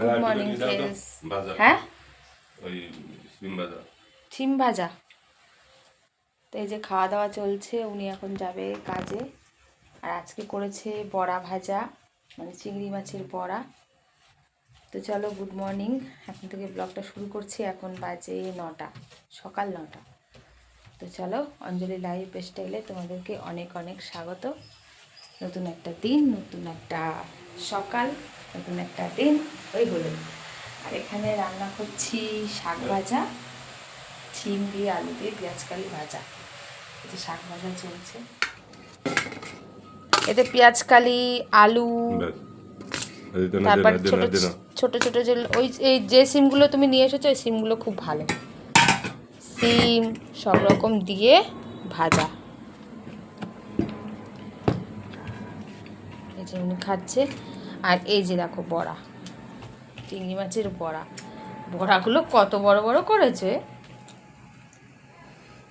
Good morning friends হ্যাঁ ওই সিম ভাজা। সিম ভাজা। তো এই যে খাওয়া দাওয়া চলছে উনি এখন যাবে কাজে। আর আজকে করেছে বড়া ভাজা মানে চিংড়ি মাছের বড়া। তো চলো গুড মর্নিং এখন থেকে ব্লগটা শুরু করছি এখন বাজে নটা সকাল নটা। তো চলো অঞ্জলি লাইভ স্টাইলে তোমাদেরকে অনেক অনেক স্বাগত। নতুন একটা দিন নতুন একটা সকাল। নতুন একটা দিন ওই হলো। আর এখানে রান্না করছি শাক ভাজা শিম দিয়ে আলু দিয়ে পেঁয়াজকালি ভাজা। এই যে শাক ভাজা চলছে। এতে পেঁয়াজকালি আলু তারপর ছোট ছোট যে ওই এই যে সিমগুলো তুমি নিয়ে এসেছ ওই সিমগুলো খুব ভালো। সিম সব রকম দিয়ে ভাজা। এই যে উনি খাচ্ছে। আর এই যে দেখো বড়া, চিংড়ি মাছের বড়া। বড়াগুলো কত বড় বড় করেছে।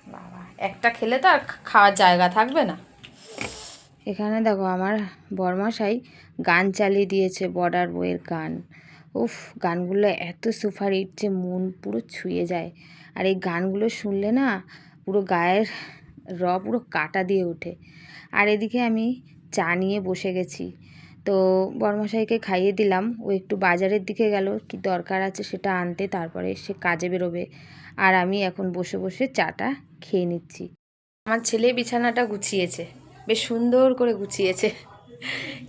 বাবা, একটা খেলে তো আর খাওয়ার জায়গা থাকবে না। এখানে দেখো আমার বরমাশাই গান চালিয়ে দিয়েছে বর্ডার বইয়ের গান। উফ, গানগুলো এত সুপার হিট যে মন পুরো ছুঁয়ে যায়। আর এই গানগুলো শুনলে না পুরো গায়ের র পুরো কাটা দিয়ে ওঠে। আর এদিকে আমি চা নিয়ে বসে গেছি। তো বরমশাইকে খাইয়ে দিলাম। ও একটু বাজারের দিকে গেল, কি দরকার আছে সেটা আনতে, তারপরে সে কাজে বেরোবে। আর আমি এখন বসে বসে চাটা খেয়ে নিচ্ছি। আমার ছেলে বিছানাটা গুছিয়েছে, বেশ সুন্দর করে গুছিয়েছে।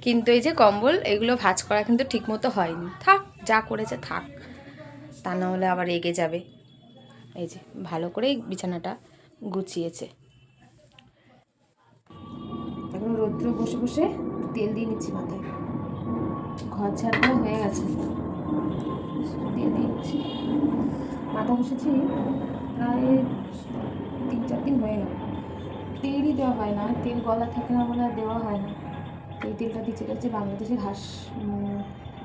কিন্তু এই যে কম্বল, এগুলো ভাঁজ করা কিন্তু ঠিকমতো হয়নি। থাক, যা করেছে থাক। তা না হলে আবার এগে যাবে। এই যে, ভালো করেই বিছানাটা গুছিয়েছে। এখন রৌদ্র বসে বসে তেল দিয়ে নিচ্ছি মাথায়। ঘর ঝাড়টা হয়ে গেছে। তেল দিয়ে নিচ্ছি। মাথা বসেছি। প্রায় তিন চার দিন হয়ে গেল। তেলই দেওয়া হয় না। তেল গলা থাকে না বলে দেওয়া হয় না। এই তেলটা দিচ্ছে। এটা হচ্ছে বাংলাদেশের হাঁস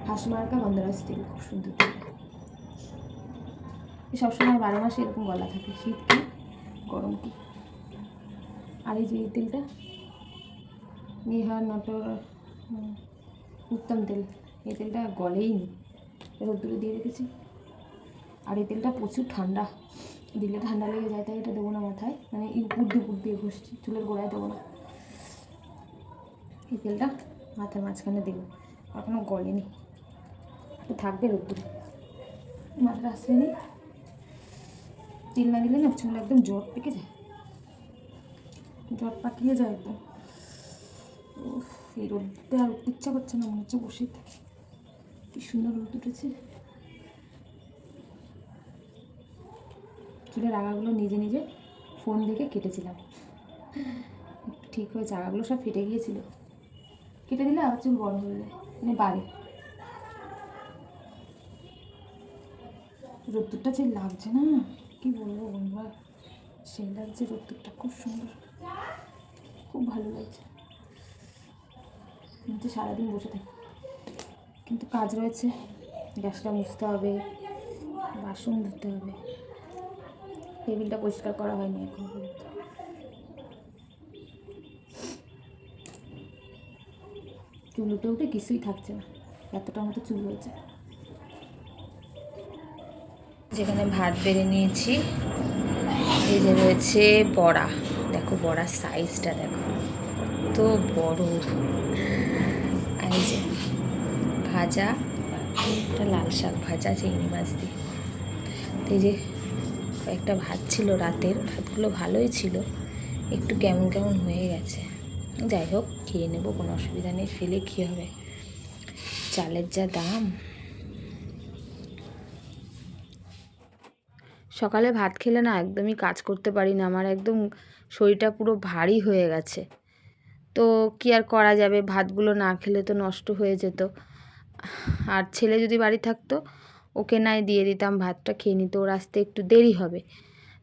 হাঁস মার্কা গন্ধরাজ তেল। খুব সুন্দর তেল। সবসময় বারো মাসে এরকম গলা থাকে। শীত কি গরম কি আর এই যে এই তেলটা? নিহার নটর উত্তম তেল। এই তেলটা গলেই নি রোদ্দুরে দিয়ে রেখেছি। আর এই তেলটা প্রচুর ঠান্ডা। দিলে ঠান্ডা লেগে যায়, তাই এটা দেবো না মাথায়। মানে এই উপর দিয়ে ঘষছি। চুলের গোড়ায় দেবো না। এই তেলটা মাথার মাঝখানে দেবো। এখনও গলেনি। থাকবে রোদ্দুরে মাথাটা আসছে নি। তেল না দিলে না চুল একদম জট পেকে যায়। জট পাকিয়ে যায় একদম। এই রোদটা আর ইচ্ছা করছে না, মনে হচ্ছে বসেই থাকে। কি সুন্দর রোদ উঠেছে চুলের আগাগুলো নিজে নিজে ফোন দেখে কেটেছিলাম। ঠিক হয়েছে আগাগুলো সব ফেটে গিয়েছিল। কেটে দিলে আবার চুল বড় হয়ে যায় মানে বাড়ে। রোদ্দুরটা যে লাগছে না, কি বলব বন্ধুরা? সেই লাগছে রোদ্দুরটা খুব সুন্দর। খুব ভালো লাগছে। কিন্তু সারাদিন বসে থাকি। কিন্তু কাজ রয়েছে, গ্যাসটা মুছতে হবে, বাসন ধুতে হবে। টেবিলটা পরিষ্কার করা হয়নি এখন পর্যন্ত। চুল উঠে উঠে কিছুই থাকছে না এতটা মতো চুল হয়েছে। যেখানে ভাত বেড়ে নিয়েছি, এই যে রয়েছে বড়া। দেখো বড়ার সাইজটা দেখো তো বড়। এই যে ভাজা, একটা লাল শাক ভাজা, চিংড়ি মাছ দিয়ে। তো এই যে কয়েকটা ভাত ছিল রাতের, ভাতগুলো ভালোই ছিল, একটু কেমন কেমন হয়ে গেছে। যাই হোক, খেয়ে নেব, কোনো অসুবিধা নেই, ফেলে কী হবে? চালের যা দাম। সকালে ভাত খেলে না একদমই কাজ করতে পারি না, আমার একদম শরীরটা পুরো ভারী হয়ে গেছে। তো কি আর করা যাবে? ভাতগুলো না খেলে তো নষ্ট হয়ে যেত। আর ছেলে যদি বাড়ি থাকতো, ওকে নাই দিয়ে দিতাম ভাতটা, খেয়ে নিতে। ওর আসতে একটু দেরি হবে।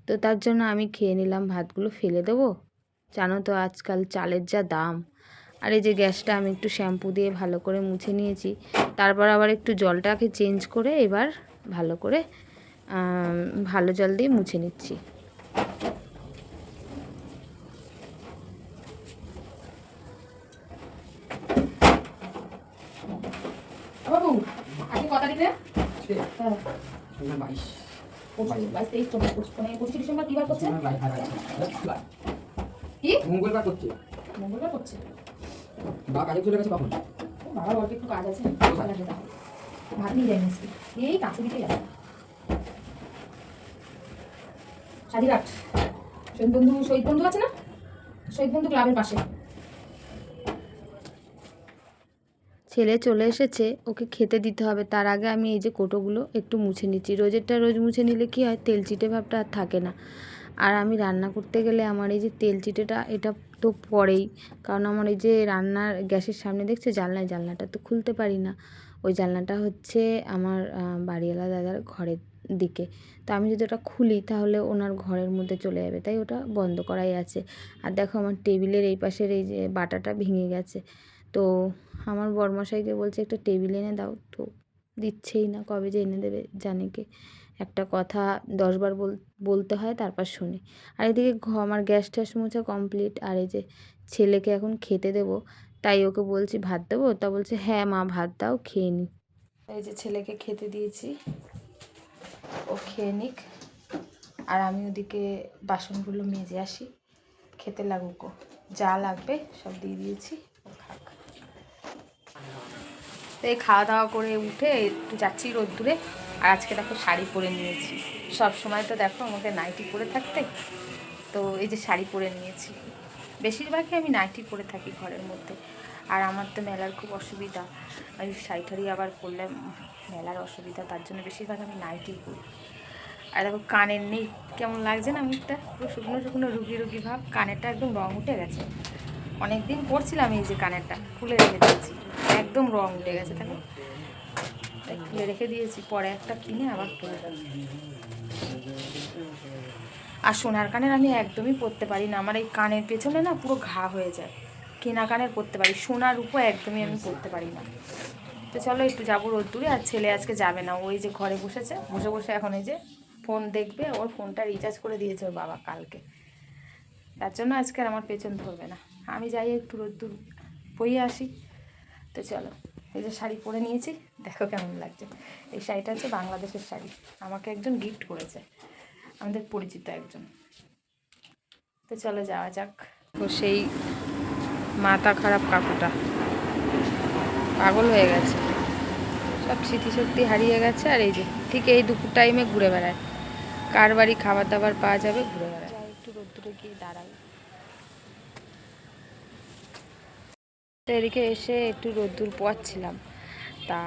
তো তার জন্য আমি খেয়ে নিলাম ভাতগুলো, ফেলে দেবো। জানো তো আজকাল চালের যা দাম। আর এই যে গ্যাসটা আমি একটু শ্যাম্পু দিয়ে ভালো করে মুছে নিয়েছি। তারপর আবার একটু জলটাকে চেঞ্জ করে এবার ভালো করে ভালো জল দিয়ে মুছে নিচ্ছি বাবু আগে ক তারিখে আজকে হ্যাঁ সোমবার বাইশ বাইশ মানে ডিসেম্বর কী বার করছে মঙ্গলবার করছে মঙ্গলবার করছে বা কাজে চলে গেছে বাবার একটু কাজ আছে এই কাছে সাজিঘাট শহীদ বন্ধু শহীদ বন্ধু আছে না শহীদ বন্ধু ক্লাবের পাশে ছেলে চলে এসেছে, ওকে খেতে দিতে হবে। তার আগে আমি এই যে কোটোগুলো একটু মুছে নিচ্ছি। রোজেরটা রোজ মুছে নিলে কি হয়? তেল চিটে ভাবটা আর থাকে না। আর আমি রান্না করতে গেলে আমার এই যে তেল চিটেটা, এটা তো পড়েই। কারণ আমার এই যে রান্নার গ্যাসের সামনে দেখছে, জানলায় জানলাটা তো খুলতে পারি না। ওই জানলাটা হচ্ছে আমার বাড়িওয়ালা দাদার ঘরের দিকে। তো আমি যদি ওটা খুলি, তাহলে ওনার ঘরের মধ্যে চলে যাবে। তাই ওটা বন্ধ করাই আছে। আর দেখো আমার টেবিলের এই পাশের এই যে বাটাটা ভেঙে গেছে। তো আমার বরমশাইকে বলছে, একটা টেবিল এনে দাও। তো দিচ্ছেই না, কবে যে এনে দেবে জানে কে একটা কথা দশবার বল, বলতে হয়, তারপর শুনে। আর এদিকে আমার গ্যাস ট্যাস মোছা কমপ্লিট। আর এই যে ছেলেকে এখন খেতে দেবো, তাই ওকে বলছি, ভাত দেবো? তা বলছে হ্যাঁ মা, ভাত দাও, খেয়ে নি। এই যে ছেলেকে খেতে দিয়েছি, ও খেয়ে নিক। আর আমি ওদিকে বাসনগুলো মেজে আসি, খেতে লাগুক। যা লাগবে সব দিয়ে দিয়েছি ও খাক তো এই খাওয়া দাওয়া করে উঠে একটু যাচ্ছি রোদ্দুরে। আর আজকে দেখো শাড়ি পরে নিয়েছি। সব সময় তো দেখো আমাকে নাইটি পরে থাকতে। তো এই যে শাড়ি পরে নিয়েছি। বেশিরভাগই আমি নাইটি পরে থাকি ঘরের মধ্যে। আর আমার তো মেলার খুব অসুবিধা। ওই শাড়ি টাড়ি আবার পরলে মেলার অসুবিধা, তার জন্য বেশিরভাগ আমি নাইটি পরি। আর দেখো কানের নেই। কেমন লাগছে না মুখটা? পুরো শুকনো শুকনো, রুগী রুগী ভাব। কানেরটা একদম রং উঠে গেছে। অনেক দিন পরছিলাম এই যে কানেরটা। খুলে রেখে দিয়েছি। একদম রং উঠে গেছে তাকে খুলে রেখে দিয়েছি, পরে একটা কিনে আবার দেবো। আর সোনার কানের আমি একদমই পরতে পারি না, আমার এই কানের পেছনে না পুরো ঘা হয়ে যায়। কেনা কানের পরতে পারি, সোনার উপর একদমই আমি পরতে পারি না। তো চলো একটু যাব রোদ্দুরে, আর ছেলে আজকে যাবে না ওই যে ঘরে বসেছে, বসে বসে এখন এই যে ফোন দেখবে, ওর ফোনটা রিচার্জ করে দিয়েছে ওর বাবা কালকে। তার জন্য আজকে আমার পেছন ধরবে না। আমি যাই একটু রোদ্দুর বইয়ে আসি। তো চলো, এই যে শাড়ি পরে নিয়েছি, দেখো কেমন লাগছে। এই শাড়িটা হচ্ছে বাংলাদেশের শাড়ি, আমাকে একজন গিফট করেছে, আমাদের পরিচিত একজন। তো চলো যাওয়া যাক। তো সেই মাথা খারাপ কাকুটা, পাগল হয়ে গেছে। সব স্মৃতিশক্তি হারিয়ে গেছে, আর এই যে, ঠিক এই দুপুর টাইমে ঘুরে বেড়ায়। কার বাড়ি খাবার দাবার পাওয়া যাবে, ঘুরে বেড়ায়। একটু রোদ্দুরে গিয়ে দাঁড়াই। তো এদিকে এসে একটু রোদ্দুর পোয়াচ্ছিলাম। তা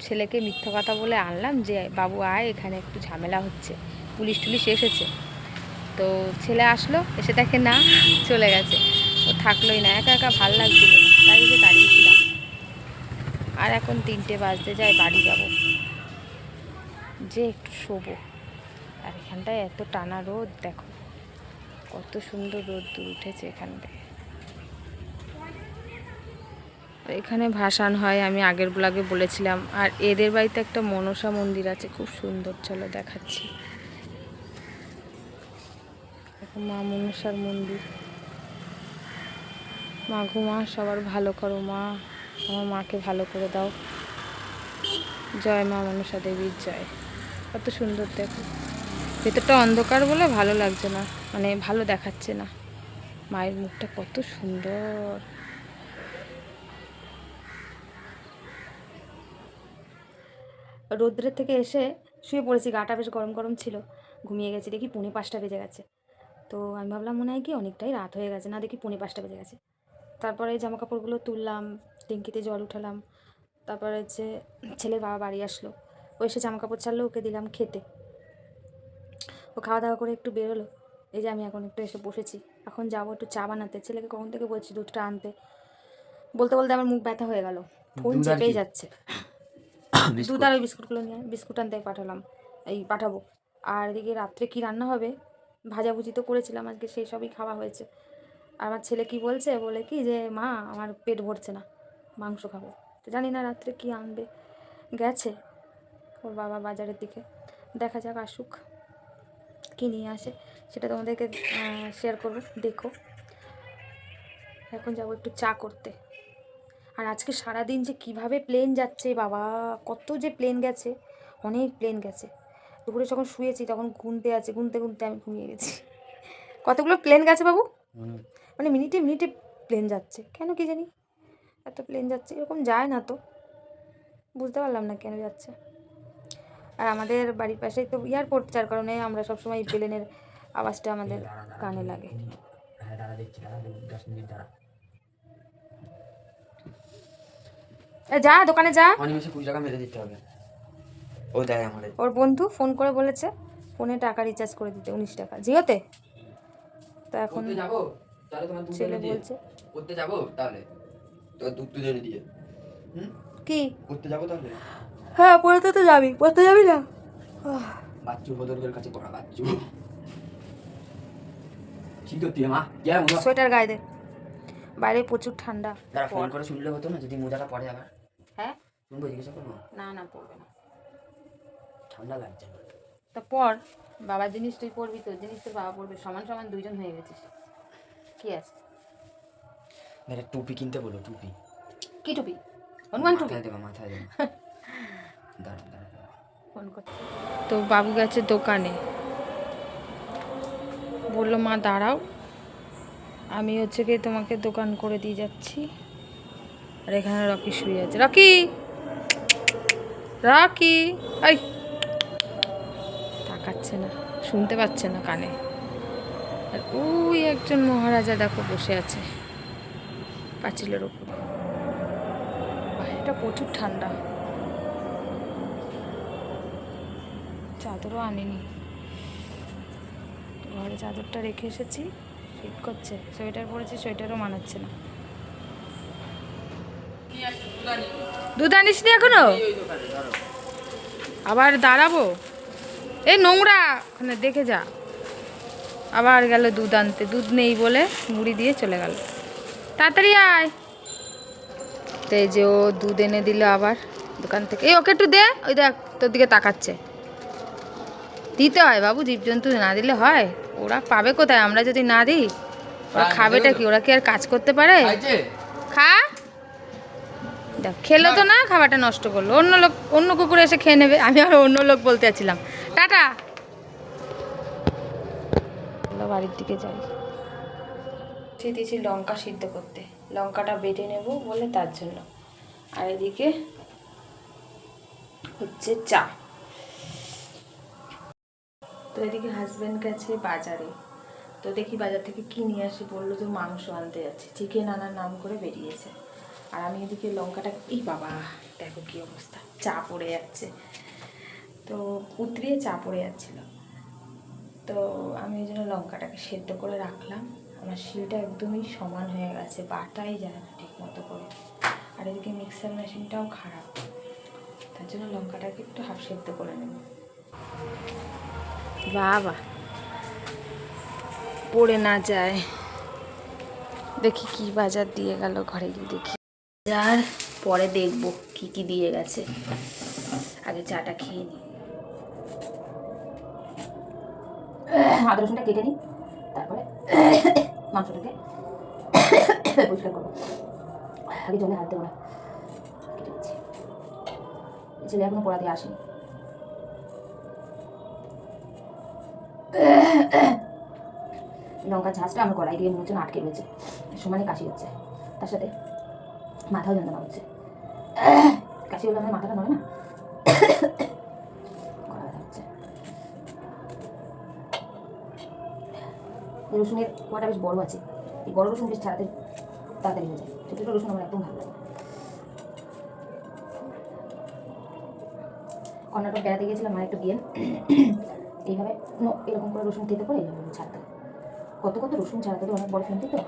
ছেলেকে মিথ্যা কথা বলে আনলাম যে, বাবু, আয়, এখানে একটু ঝামেলা হচ্ছে। পুলিশ টুলিশ এসেছে। তো ছেলে আসলো, এসে দেখে, না, চলে গেছে। ও থাকলোই না, একা একা ভালো লাগছিল তাই যে দাঁড়িয়েছিলাম। আর এখন তিনটে বাজতে যায়, বাড়ি যাব। যে একটু শোবো। আর এখানটায় এত টানা রোদ, দেখো। কত সুন্দর রোদ উঠেছে এখান থেকে এখানে ভাসান হয়, আমি আগের ব্লগে বলেছিলাম। আর এদের বাড়িতে একটা মনসা মন্দির আছে, খুব সুন্দর, চলো দেখাচ্ছি। মা মনসার মন্দির। মা গো মা, সবার ভালো করো মা। আমার মাকে ভালো করে দাও। জয় মা মনসা দেবীর জয়। কত সুন্দর দেখো। ভেতরটা অন্ধকার বলে ভালো লাগছে না মানে ভালো দেখাচ্ছে না। মায়ের মুখটা কত সুন্দর। রোদ্রের থেকে এসে শুয়ে পড়েছি গাটা বেশ গরম গরম ছিল। ঘুমিয়ে গেছি দেখি পৌনে পাঁচটা বেজে গেছে। তো আমি ভাবলাম মনে হয় কি অনেকটাই রাত হয়ে গেছে না দেখি পৌনে পাঁচটা বেজে গেছে। তারপরে জামা কাপড়গুলো তুললাম ট্যাঙ্কিতে জল উঠালাম। তারপরে হচ্ছে ছেলের বাবা বাড়ি আসলো। ও এসে জামা কাপড় ছাড়লো ওকে দিলাম খেতে। ও খাওয়া দাওয়া করে একটু বেরোলো। এই যে আমি এখন একটু এসে বসেছি। এখন যাব একটু চা বানাতে। ছেলেকে কখন থেকে বলছি দুধটা আনতে? বলতে বলতে আমার মুখ ব্যথা হয়ে গেল। ফোন চেপেই যাচ্ছে। দুধ আর ওই বিস্কুটগুলো নিয়ে বিস্কুট আনতে পাঠালাম, এই পাঠাবো। আর এদিকে রাত্রে কি রান্না হবে? ভাজাভুজি তো করেছিলাম আজকে, সেই সবই খাওয়া হয়েছে। আর আমার ছেলে কি বলছে? বলে কি যে, মা, আমার পেট ভরছে না, মাংস খাব। তো জানি না রাত্রে কি আনবে। গেছে ওর বাবা বাজারের দিকে। দেখা যাক, আসুক। কি নিয়ে আসে, সেটা তোমাদেরকে শেয়ার করব, দেখো। এখন যাব একটু চা করতে। আর আজকে সারাদিন যে কীভাবে প্লেন যাচ্ছে বাবা কত যে প্লেন গেছে অনেক প্লেন গেছে। দুপুরে যখন শুয়েছি তখন গুনতে আছে গুনতে গুনতে আমি ঘুমিয়ে গেছি। কতগুলো প্লেন গেছে বাবু? মানে মিনিটে মিনিটে প্লেন যাচ্ছে। কেন কি জানি? এত প্লেন যাচ্ছে এরকম যায় না তো। বুঝতে পারলাম না কেন যাচ্ছে। আর আমাদের বাড়ির পাশেই তো এয়ারপোর্ট যার কারণে আমরা সবসময় প্লেনের আওয়াজটা আমাদের কানে লাগে। যা দোকানে যা। অনিমেষে কুড়ি টাকা মেরে দিতে হবে। ও দেয় আমার ওর বন্ধু ফোন করে বলেছে ফোনে টাকা রিচার্জ করে দিতে উনিশ টাকা। জিওতে? তো এখন যাব? তাহলে তোমার ছেলে বলছে। করতে যাব? তাহলে। তোর দুধ এনে দিয়ে। কি? করতে যাব তাহলে? হ্যাঁ পড়তে তো যাবি। পড়তে যাবি না? বাচ্চু বদলকের কাছে পড়া বাচ্চু। ঠিক করতে মা? কে সোয়েটার গায়ে দে। বাইরে প্রচুর ঠান্ডা। ফোন করে শুনলে হতো না যদি মোজাটা পড়ে আবার। হ্যাঁ শুনব জিজ্ঞাসা করব না না পড়বে না ঠান্ডা লাগছে না তা পর বাবার জিনিস তুই পড়বি তোর জিনিস তোর বাবা পড়বে সমান সমান দুইজন হয়ে গেছিস কি আছে একটা টুপি কিনতে বলো টুপি কি টুপি হনুমান টুপি মাথায় দেবা মাথায় দেবা দাঁড়া দাঁড়া দাঁড়া ফোন করতে তো বাবু গেছে দোকানে বলল মা দাঁড়াও আমি হচ্ছে কি তোমাকে দোকান করে দিয়ে যাচ্ছি আর এখানে রকি শুয়ে আছে। রকি! রকি! এই! তাকাচ্ছে না, শুনতে পাচ্ছে না কানে। আর ওই একজন মহারাজা দেখো বসে আছে, পাঁচিলের ওপর বাইরেটা প্রচুর ঠান্ডা। চাদরও আনিনি। ঘরে চাদরটা রেখে এসেছি শীত করছে। সোয়েটার পরেছি, সোয়েটারও মানাচ্ছে না। দুধ আনিস নি এখনও? আবার দাঁড়াবো? এই নোংরা ওখানে দেখে যা। আবার গেল দুধ আনতে দুধ নেই বলে মুড়ি দিয়ে চলে গেল। তাড়াতাড়ি আয়। তো এই যে ও দুধ এনে দিল আবার দোকান থেকে। এই ওকে একটু দে ওই দেখ তোর দিকে তাকাচ্ছে। দিতে হয় বাবু জীবজন্তু না দিলে হয়। ওরা পাবে কোথায়? আমরা যদি না দিই ওরা খাবেটা কি? ওরা কি আর কাজ করতে পারে? খা। দেখ খেলো তো না খাবারটা নষ্ট করল। অন্য লোক অন্য কুকুর এসে খেয়ে নেবে আমি আর অন্য লোক বলতে যাচ্ছিলাম। টাটা। বাড়ির দিকে যাই। সে দিয়েছি লঙ্কা সিদ্ধ করতে। লঙ্কাটা বেটে নেব বলে তার জন্য। আর এদিকে হচ্ছে চা। তো এদিকে হাজব্যান্ড গেছে বাজারে। তো দেখি বাজার থেকে কি নিয়ে আসি বলল যে মাংস আনতে যাচ্ছে। চিকেন আনার নাম করে বেরিয়েছে। আর আমি এদিকে লঙ্কাটা, এই বাবা, দেখো কি অবস্থা, চা পড়ে যাচ্ছে। তো উতরিয়ে চা পড়ে যাচ্ছিল। তো আমি ওই জন্য লঙ্কাটাকে সেদ্ধ করে রাখলাম। আমার শিলটা একদমই সমান হয়ে গেছে, বাটাই যায় না ঠিক মতো করে। আর এদিকে মিক্সার মেশিনটাও খারাপ। তার জন্য লঙ্কাটাকে একটু হাফ সেদ্ধ করে নেব। বাবা, পড়ে না যায়। দেখি কি বাজার দিয়ে গেল ঘরে গিয়ে দেখি। বাজার পরে দেখব কি কি দিয়ে গেছে। আগে চাটা খেয়ে নিই আদা রসুনটা কেটে নিই তারপরে মাংসটাকে পরিষ্কার করব। আগে জলে হাত দেবো না। কেটে নিচ্ছি। ছেলে এখনও পড়া দিয়ে আসেনি। লঙ্কার ঝাঁজটা আমার গলায় দিয়ে মনে হচ্ছে আটকে রয়েছে। সমানে কাশি হচ্ছে। তার সাথে মাথাও যন্ত্রণা হচ্ছে কাশি হলে আমার মাথাটা নয় না? রসুনের কোয়াটা বেশ বড় আছে। এই বড় রসুন বেশ ছাড়াতে তাড়াতাড়ি হয়ে যায়। ছোটো ছোটো রসুন আমার একদম ভালো লাগে কর্ণাটক বেড়াতে গিয়েছিলাম আমার একটু বিয়ে এইভাবে এরকম করে রসুন তেতে করে এইভাবে ছাড়তে কত কত রসুন ছাড়াতে অনেক বড় ফ্যামিলি তো।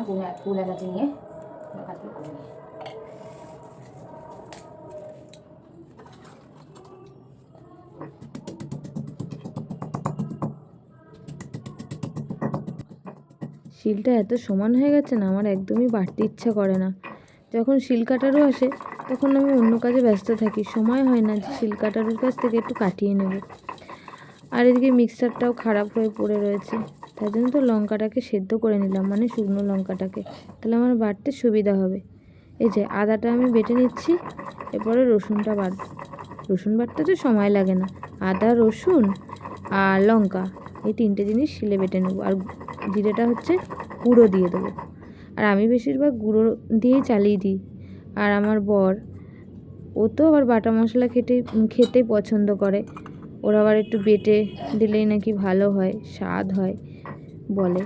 নিলাম ফুল ফুল এলাচি নিয়ে কাজগুলো করে নিই। শিলটা এত সমান হয়ে গেছে না, আমার একদমই বাড়তে ইচ্ছা করে না। যখন শিল কাটারও আসে, তখন আমি অন্য কাজে ব্যস্ত থাকি। সময় হয় না যে শিল কাটারের কাছ থেকে একটু কাটিয়ে নেব। আর এদিকে মিক্সারটাও খারাপ হয়ে পড়ে রয়েছে। তাই জন্য তো লঙ্কাটাকে সেদ্ধ করে নিলাম মানে শুকনো লঙ্কাটাকে। তাহলে আমার বাড়তে সুবিধা হবে। এই যে আদাটা আমি বেটে নিচ্ছি, এরপরে রসুনটা বাট রসুন বাটতে তো সময় লাগে না। আদা, রসুন আর লঙ্কা, এই তিনটে জিনিস শিলে বেটে নেব। আর জিরেটা হচ্ছে গুঁড়ো দিয়ে দেবো। আর আমি বেশিরভাগ গুঁড়ো দিয়েই চালিয়ে দিই। আর আমার বর, ও তো আবার বাটা মশলা খেতে খেতেই পছন্দ করে। ওরা আবার একটু বেটে দিলেই নাকি ভালো হয়, স্বাদ হয়। বলে।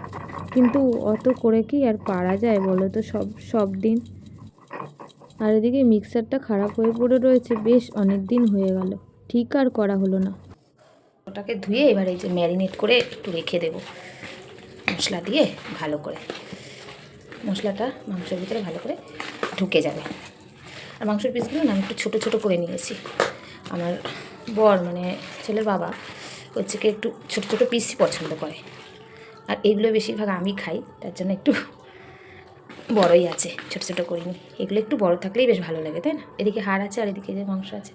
কিন্তু অত করে কি আর পারা যায় বলো তো সব সব দিন? আর এদিকে মিক্সারটা খারাপ হয়ে পড়ে রয়েছে, বেশ অনেক দিন হয়ে গেল। ঠিক আর করা হলো না। ওটাকে ধুয়ে এবার এই যে ম্যারিনেট করে একটু রেখে দেবো। মশলা দিয়ে ভালো করে। মশলাটা মাংসের ভিতরে ভালো করে ঢুকে যাবে। আর মাংসের পিসগুলো না আমি একটু ছোটো ছোটো করে নিয়েছি। আমার বর মানে ছেলের বাবা হচ্ছে কি একটু ছোটো ছোটো পিসই পছন্দ করে। আর এগুলো বেশিরভাগ আমি খাই, তার জন্য একটু বড়ই আছে, ছোটো ছোটো করিনি। এগুলো একটু বড় থাকলেই বেশ ভালো লাগে, তাই না? এদিকে হাড় আছে আর এদিকে যে মাংস আছে।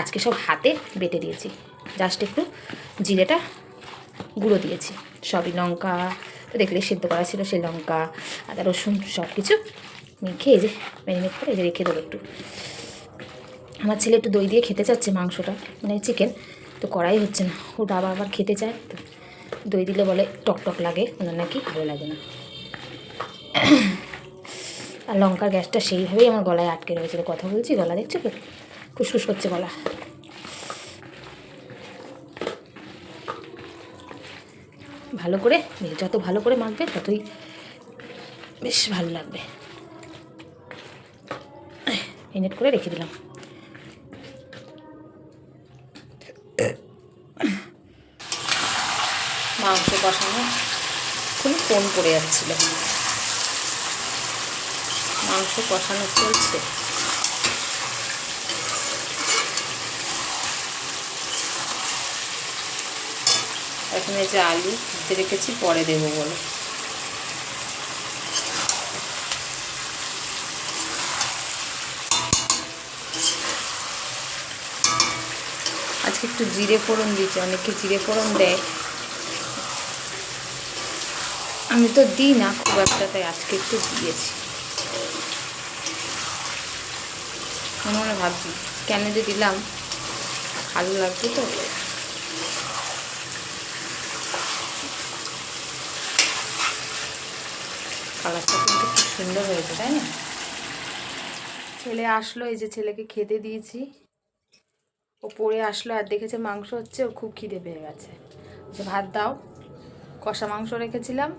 আজকে সব হাতে বেটে দিয়েছি। জাস্ট একটু জিরেটা গুঁড়ো দিয়েছি। সবই লঙ্কা, তো দেখলে সেদ্ধ করা ছিল সেই লঙ্কা, আদা, রসুন সব কিছু মেখে এই যে ম্যারিনেট করে এই যে রেখে দেবো একটু। আমার ছেলে একটু দই দিয়ে খেতে চাচ্ছে মাংসটা মানে চিকেন, তো করাই হচ্ছে না। ওর বাবা আবার খেতে চায়, তো দই দিলে বলে টক টক লাগে ওনার নাকি ভালো লাগে না। আর লঙ্কার গ্যাসটা সেইভাবেই আমার গলায় আটকে রয়েছে তো কথা বলছি, গলা দেখছ তো? খুসখুস করছে গলা। ভালো করে, যত ভালো করে মাখবে, ততই বেশ ভালো লাগবে। এনেট করে রেখে দিলাম মাংস কষানো খুবই ফোন পড়ে যাচ্ছিল। মাংস কষানো চলছে। এখন এই যে আলু ভেজে রেখেছি, পরে দেবো বলে। আজকে একটু জিরে ফোড়ন দিয়েছি, অনেকে জিরে ফোড়ন দেয়। আমি তো দিই না, খুব একটা, তাই আজকে একটু দিয়েছি। মনে মনে ভাবছি, কেন যে দিলাম, ভালো লাগবে তো। কালারটা কিন্তু খুব সুন্দর হয়েছে, তাই না? ছেলে আসলো, এই যে ছেলেকে খেতে দিয়েছি। ও পড়ে আসলো আর দেখেছে মাংস হচ্ছে, ও খুব খিদে পেয়ে গেছে। যে ভাত দাও, কষা মাংস রেখেছিলাম।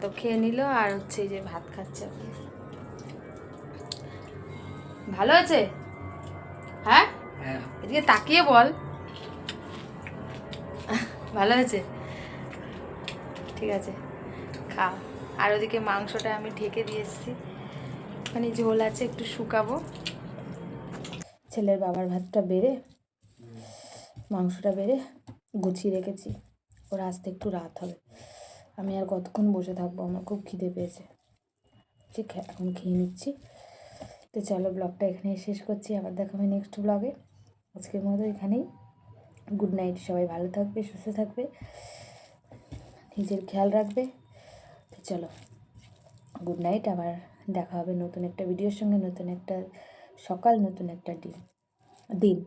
তো খেয়ে নিল আর হচ্ছে এই যে ভাত খাচ্ছে। ভালো আছে? হ্যাঁ? হ্যাঁ। এদিকে তাকিয়ে বল। ভালো আছে? ঠিক আছে খাও আর ওদিকে মাংসটা আমি ঢেকে দিয়ে এসেছি। মানে ঝোল আছে একটু শুকাবো। ছেলের বাবার ভাতটা বেড়ে মাংসটা বেড়ে গুছিয়ে রেখেছি। ওর আসতে একটু রাত হবে। আমি আর কতক্ষণ বসে থাকব? আমার খুব খিদে পেয়েছে। ঠিক এখন খেয়ে নিচ্ছি। তো চলো ব্লগটা এখানেই শেষ করছি। আবার দেখা হবে নেক্সট ব্লগে আজকের মতো এখানেই। গুড নাইট সবাই ভালো থাকবে, সুস্থ থাকবে। নিজের খেয়াল রাখবে। তো চলো গুড নাইট আবার দেখা হবে নতুন একটা ভিডিওর সঙ্গে, নতুন একটা সকাল, নতুন একটা দিন। দিন।